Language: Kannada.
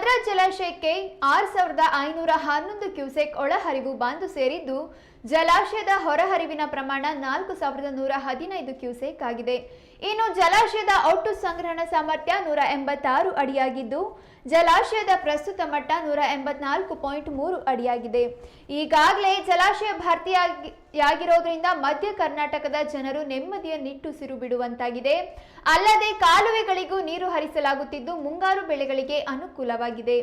ಭದ್ರಾ ಜಲಾಶಯಕ್ಕೆ ಆರು ಸಾವಿರದ ಐನೂರ ಹನ್ನೊಂದು ಕ್ಯೂಸೆಕ್ ಒಳಹರಿವು ಬಾಂದು ಸೇರಿದ್ದು, ಜಲಾಶಯದ ಹೊರಹರಿವಿನ ಪ್ರಮಾಣ ನಾಲ್ಕು ಸಾವಿರದ ನೂರ ಹದಿನೈದು ಕ್ಯೂಸೆಕ್ ಆಗಿದೆ. ಇನ್ನು ಜಲಾಶಯದ ಒಟ್ಟು ಸಂಗ್ರಹಣ ಸಾಮರ್ಥ್ಯ ನೂರ ಎಂಬತ್ತಾರು ಅಡಿಯಾಗಿದ್ದು, ಜಲಾಶಯದ ಪ್ರಸ್ತುತ ಮಟ್ಟ ನೂರ ಎಂಬತ್ನಾಲ್ಕು ಪಾಯಿಂಟ್ ಮೂರು ಅಡಿಯಾಗಿದೆ. ಈಗಾಗಲೇ ಜಲಾಶಯ ಭರ್ತಿಯಾಗಿರೋದ್ರಿಂದ ಮಧ್ಯ ಕರ್ನಾಟಕದ ಜನರು ನೆಮ್ಮದಿಯ ನಿಟ್ಟುಸಿರು ಬಿಡುವಂತಾಗಿದೆ. ಅಲ್ಲದೆ ಕಾಲುವೆಗಳಿಗೂ ನೀರು ಹರಿಸಲಾಗುತ್ತಿದ್ದು ಮುಂಗಾರು ಬೆಳೆಗಳಿಗೆ ಅನುಕೂಲವಾಗಿದೆ.